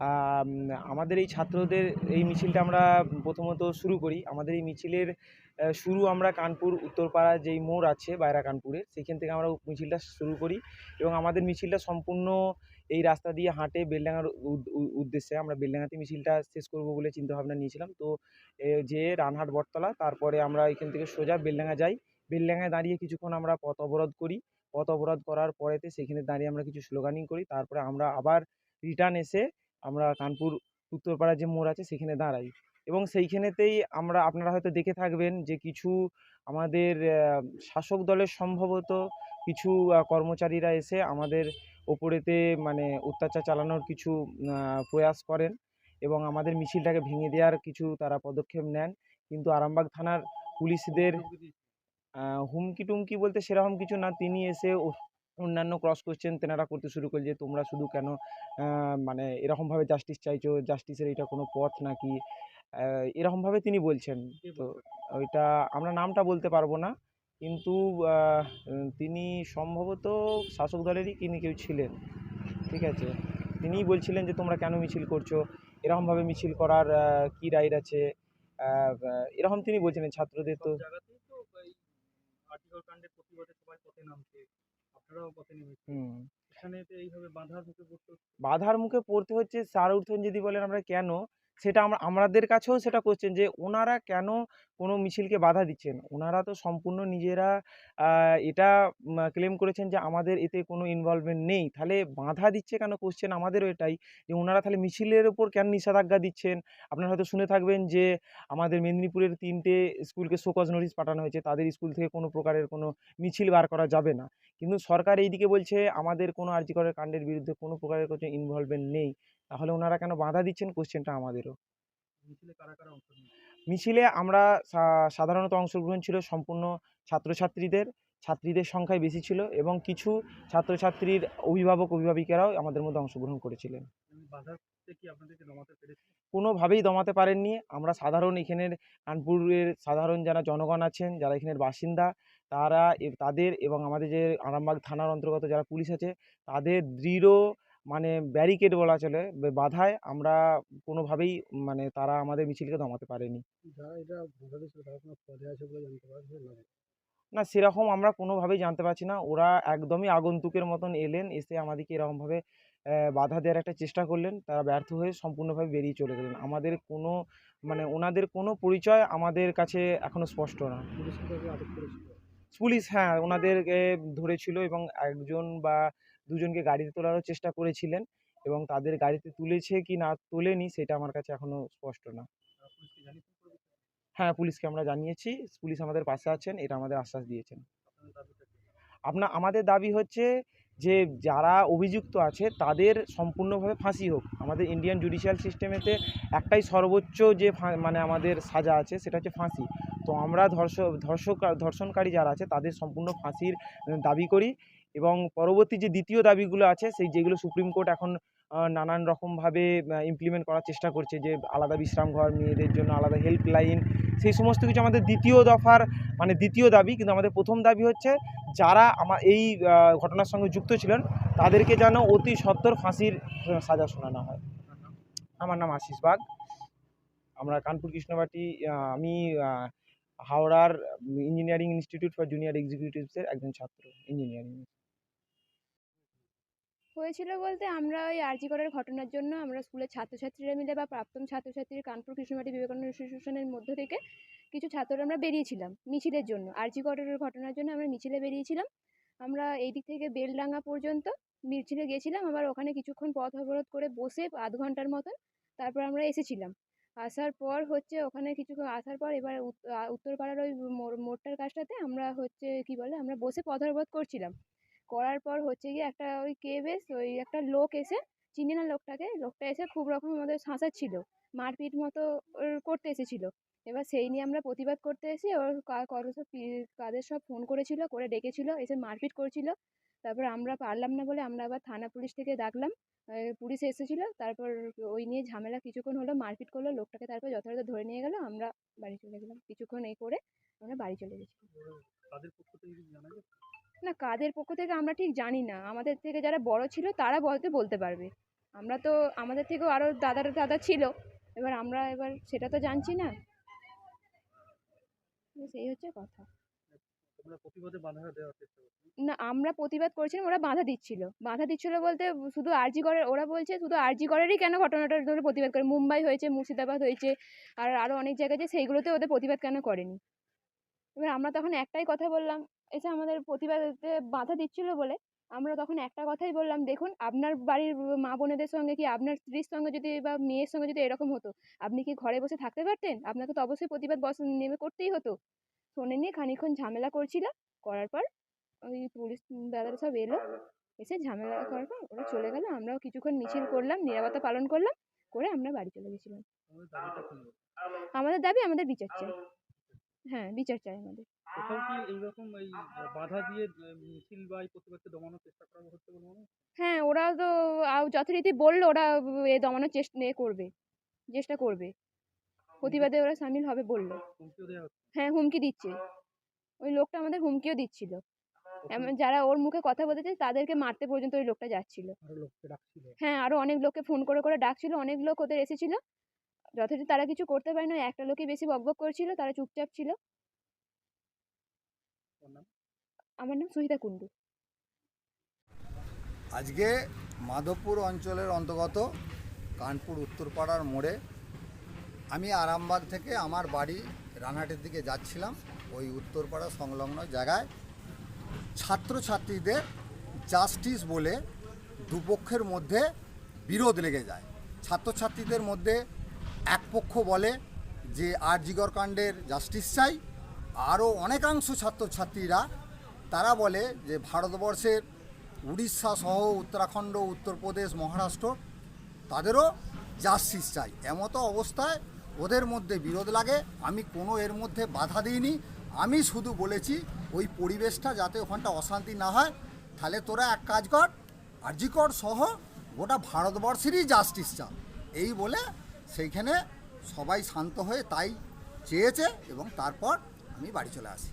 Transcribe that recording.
আম, আমাদের এই ছাত্রদের এই মিছিলটা আমরা প্রথমত শুরু করি। আমাদের এই মিছিলের শুরু আমরা কানপুর, উত্তরপাড়া যেই মোড় আছে বাইরা কানপুরে, সেখান থেকে আমরা মিছিলটা শুরু করি এবং আমাদের মিছিলটা সম্পূর্ণ এই রাস্তা দিয়ে হাঁটে বেলডাঙার উদ্দেশ্যে আমরা বেলডাঙাতে মিছিলটা শেষ করব বলে চিন্তাভাবনা নিয়েছিলাম। তো যে রানহাট বটতলা, তারপরে আমরা এখান থেকে সোজা বেলডাঙা যাই। বেলডাঙায় দাঁড়িয়ে কিছুক্ষণ আমরা পথ অবরোধ করি। পথ অবরোধ করার পরেতে সেখানে দাঁড়িয়ে আমরা কিছু স্লোগানিং করি। তারপরে আমরা আবার রিটার্ন এসে আমরা কানপুর, উত্তরপাড়া যে মোড় আছে সেখানে দাঁড়াই। এবং সেইখানেতেই আমরা, আপনারা হয়তো দেখে থাকবেন যে কিছু আমাদের শাসক দলের সম্ভবত কিছু কর্মচারীরা এসে আমাদের ওপরেতে মানে অত্যাচার চালানোর কিছু প্রয়াস করেন এবং আমাদের মিছিলটাকে ভেঙে দেওয়ার কিছু তারা পদক্ষেপ নেন। কিন্তু আরামবাগ থানার পুলিশদের হুমকি টুমকি বলতে সেরকম কিছু না। তিনি এসে অন্যান্য ক্রস কোশ্চেন তেনারা করতে শুরু করল যে তোমরা শুধু কেন মানে এরকমভাবে জাস্টিস চাইছো? জাস্টিসের এটা কোনো পথ নাকি? এরকমভাবে তিনি বলছেন। তো ওইটা আমরা নামটা বলতে পারব না। কিন্তু তিনি সম্ভবত শাসক দলেরই তিনি কেউ ছিলেন। ঠিক আছে? তিনিই বলছিলেন যে তোমরা কেন মিছিল করছ? এরকমভাবে মিছিল করার কি রাইট আছে? এরকম তিনি বলছিলেন ছাত্রদের তো। বাধার মুখে পড়তে হচ্ছে। স্যার উঠছেন যদি বলেন আমরা কেন সেটা আমরা আমাদের কাছেও সেটা কোশ্চেন যে ওনারা কেন কোনো মিছিলকে বাধা দিচ্ছেন? ওনারা তো সম্পূর্ণ নিজেরা এটা ক্লেম করেছেন যে আমাদের এতে কোনো ইনভলভমেন্ট নেই। তাহলে বাধা দিচ্ছে কেন কোশ্চেন আমাদেরও এটাই যে ওনারা তাহলে মিছিলের ওপর কেন নিষেধাজ্ঞা দিচ্ছেন? আপনারা হয়তো শুনে থাকবেন যে আমাদের মেদিনীপুরের তিনটে স্কুলকে শোকজ নোটিশ পাঠানো হয়েছে তাদের স্কুল থেকে কোনো প্রকারের কোনো মিছিল বার করা যাবে না। কিন্তু সরকার এইদিকে বলছে আমাদের কোনো আর আর্জিকরের কাণ্ডের বিরুদ্ধে কোনো প্রকারের কোনো ইনভলভমেন্ট নেই। তাহলে ওনারা কেন বাধা দিচ্ছেন? কোশ্চেনটা আমাদেরও। মিছিলে আমরা সাধারণত অংশগ্রহণ ছিল সম্পূর্ণ ছাত্রছাত্রীদের ছাত্রীদের সংখ্যায় বেশি ছিল এবং কিছু ছাত্রছাত্রীর অভিভাবক অভিভাবিকারাও আমাদের মধ্যে অংশগ্রহণ করেছিলেন। কোনোভাবেই দমাতে পারেননি। আমরা সাধারণ এখানের কানপুরের সাধারণ যারা জনগণ আছেন যারা এখানের বাসিন্দা তারা তাদের এবং আমাদের যে আরামবাগ থানার অন্তর্গত যারা পুলিশ আছে তাদের দৃঢ় মানে ব্যারিকেড বলা চলে বাধায় আমরা কোনোভাবেই মানে তারা আমাদের মিছিলকে দমাতে পারেনি। না? না সেরকম আমরা কোনোভাবেই জানতে পারছি না। ওরা একদমই আগন্তুকের মতন এলেন এসে আমাদেরকে এরকমভাবে বাধা দেওয়ার একটা চেষ্টা করলেন। তারা ব্যর্থ হয়ে সম্পূর্ণভাবে বেরিয়ে চলে গেলেন। আমাদের কোনো মানে ওনাদের কোনো পরিচয় আমাদের কাছে এখনও স্পষ্ট না। পুলিশ হ্যাঁ ওনাদেরকে ধরেছিল এবং একজন বা দুজনকে গাড়িতে তোলারও চেষ্টা করেছিলেন এবং তাদের গাড়িতে তুলেছে কি না তোলেনি সেটা আমার কাছে এখনও স্পষ্ট না। হ্যাঁ পুলিশকে আমরা জানিয়েছি। পুলিশ আমাদের পাশে আছেন এটা আমাদের আশ্বাস দিয়েছেন। আপনাদের দাবিটা কি? আপনা আমাদের দাবি হচ্ছে যে যারা অভিযুক্ত আছে তাদের সম্পূর্ণভাবে ফাঁসি হোক। আমাদের ইন্ডিয়ান জুডিশিয়াল সিস্টেমেতে একটাই সর্বোচ্চ যে মানে আমাদের সাজা আছে সেটা হচ্ছে ফাঁসি। তো আমরা ধর্ষ, ধর্ষক, ধর্ষণকারী যারা আছে তাদের সম্পূর্ণ ফাঁসির দাবি করি এবং পরবর্তী যে দ্বিতীয় দাবিগুলো আছে সেই যেগুলো সুপ্রিম কোর্ট এখন নানান রকমভাবে ইমপ্লিমেন্ট করার চেষ্টা করছে যে আলাদা বিশ্রাম ঘর, মেয়েদের জন্য আলাদা হেল্পলাইন সেই সমস্ত কিছু আমাদের দ্বিতীয় দফার মানে দ্বিতীয় দাবি কিন্তু আমাদের প্রথম দাবি হচ্ছে যারা আমার এই ঘটনার সঙ্গে যুক্ত ছিলেন তাদেরকে যেন অতি সত্তর ফাঁসির সাজা শোনানো হয়। আমার নাম আশিস বাগ। আমরা কানপুর কৃষ্ণবাটি আমি হাওড়ার ইঞ্জিনিয়ারিং ইনস্টিটিউট ফর জুনিয়র এক্সিকিউটিভসের একজন ছাত্র ইঞ্জিনিয়ারিং হয়েছিল বলতে আমরা ওই আরজি করার ঘটনার জন্য আমরা স্কুলের ছাত্রছাত্রীরা মিলে বা প্রাক্তন ছাত্রছাত্রীর কানপুর কৃষ্ণমাটি বিবেকানন্দ ইনস্টিটিউশনের মধ্য থেকে কিছু ছাত্ররা আমরা বেরিয়েছিলাম মিছিলের জন্য। আরজি করের ঘটনার জন্য আমরা মিছিলে বেরিয়েছিলাম। আমরা এই দিক থেকে বেলডাঙ্গা পর্যন্ত মিছিলে গেছিলাম। আবার ওখানে কিছুক্ষণ পথ অবরোধ করে বসে আধ ঘণ্টার মতন তারপর আমরা এসেছিলাম। আসার পর হচ্ছে ওখানে কিছুক্ষণ আসার পর এবার উত্তরপাড়ার ওই মোড় মোড়টার কাছটাতে আমরা হচ্ছে কি বলে আমরা বসে পথ বোধ করছিলাম। করার পর হচ্ছে গিয়ে একটা ওই কে বেশ ওই একটা লোক এসে, চিনি না লোকটাকে, লোকটা এসে খুব রকম আমাদের শাসাচ্ছিল মারপিট মতো করতে এসেছিল। এবার সেই নিয়ে আমরা প্রতিবাদ করতে এসে ওর কা- কারও সব কাদের সব ফোন করেছিল করে ডেকেছিল এসে মারপিট করছিল। তারপর আমরা পারলাম না বলে আমরা আবার থানা পুলিশ থেকে ডাকলাম। পুলিশ এসেছিল তারপর ওই নিয়ে ঝামেলা কিছুক্ষণ হলো মারপিট করল লোকটাকে তারপর যথাযথ ধরে নিয়ে গেলো আমরা বাড়ি চলে গেলাম। কিছুক্ষণ এই করে আমরা বাড়ি চলে গেছি। না কাদের পক্ষ থেকে আমরা ঠিক জানি না। আমাদের থেকে যারা বড় ছিল তারা বলতে বলতে পারবে। আমরা তো আমাদের থেকেও আরও দাদার দাদা ছিল। এবার আমরা এবার সেটা তো জানছি না। এই হচ্ছে কথা। না আমরা প্রতিবাদ করেছিলাম ওরা বাধা দিচ্ছিল। বাধা দিচ্ছিল বলতে শুধু আরজি করের ওরা বলছে শুধু আরজি করেরই কেন ঘটনাটা ধরে প্রতিবাদ করে? মুম্বাই হয়েছে মুর্শিদাবাদ হয়েছে আর আরও অনেক জায়গা আছে সেইগুলোতে ওদের প্রতিবাদ কেন করেনি? এবার আমরা তখন একটাই কথা বললাম এসে আমাদের প্রতিবাদে বাধা দিচ্ছিল বলে আমরা তখন একটা কথাই বললাম দেখুন আপনার বাড়ির মা বোনেদের সঙ্গে কি আপনার স্ত্রীর সঙ্গে যদি বা মেয়ের সঙ্গে যদি এরকম হতো আপনি কি ঘরে বসে থাকতে পারতেন? আপনাকে তো অবশ্যই প্রতিবাদ বস নেমে করতেই হতো। শোনেনি খানিক্ষণ ঝামেলা করছিল করার পর ওই পুলিশ দাদারা সব এলো এসে ঝামেলা করার পর ওরা চলে গেল আমরাও কিছুক্ষণ মিছিল করলাম নিরাপত্তা পালন করলাম করে আমরা বাড়ি চলে গেছিলাম। নিয়ে? আমাদের দাবি আমাদের বিচার চাই। হ্যাঁ বিচার চাই আমাদের। কোথাও কি এইরকম এই বাধা দিয়ে মিছিল বা এই প্রতিবাদকে দমানোর চেষ্টা করা হচ্ছে বলে মনে হচ্ছে? হ্যাঁ ওরা তো আও যথারীতি বলল ওরা এ দমানোর চেষ্টা এ করবে চেষ্টা করবে। প্রতিবাদে ওরা সামিল হবে বলল। হুমকিও দেওয়া হচ্ছে। হ্যাঁ হুমকি দিচ্ছে। ওই লোকটা আমাদের হুমকিও দিচ্ছিল। এমন যারা ওর মুখে কথা বলতেছে তাদেরকে মারতে পর্যন্ত ওই লোকটা যাচ্ছিল। আরও লোককে ডাকছিল। হ্যাঁ আরও অনেক লোককে ফোন করে করে ডাকছিল। অনেক লোক ওদের এসেছিল। যথারীতি তারা কিছু করতে পারে না। একটা লোকই বেশি বকবক করছিল তারা চুপচাপ ছিল। আমার নাম সুহিতা কুন্ডু আজকে মাধবপুর অঞ্চলের অন্তর্গত কানপুর উত্তরপাড়ার মোড়ে আমি আরামবাগ থেকে আমার বাড়ি রানহাটের দিকে যাচ্ছিলাম। ওই উত্তরপাড়া সংলগ্ন জায়গায়। ছাত্রছাত্রীদের জাস্টিস বলে দুপক্ষের মধ্যে বিরোধ লেগে যায়। ছাত্রছাত্রীদের মধ্যে এক পক্ষ বলে যে আরজিগর কাণ্ডের জাস্টিস চাই। আরও অনেকাংশ ছাত্রছাত্রীরা তারা বলে যে ভারতবর্ষের উড়িষ্যা সহ উত্তরাখণ্ড, উত্তরপ্রদেশ, মহারাষ্ট্র তাদেরও জাস্টিস চাই। এমতো অবস্থায় ওদের মধ্যে বিরোধ লাগে। আমি কোনো এর মধ্যে বাধা দিইনি। আমি শুধু বলেছি ওই পরিবেশটা যাতে ওখানটা অশান্তি না হয়। তাহলে তোরা এক কাজ কর আরজিকর সহ গোটা ভারতবর্ষেরই জাস্টিস চা। এই বলে সেইখানে সবাই শান্ত হয়ে তাই চেয়েছে এবং তারপর আমি বাড়ি চলে আসি।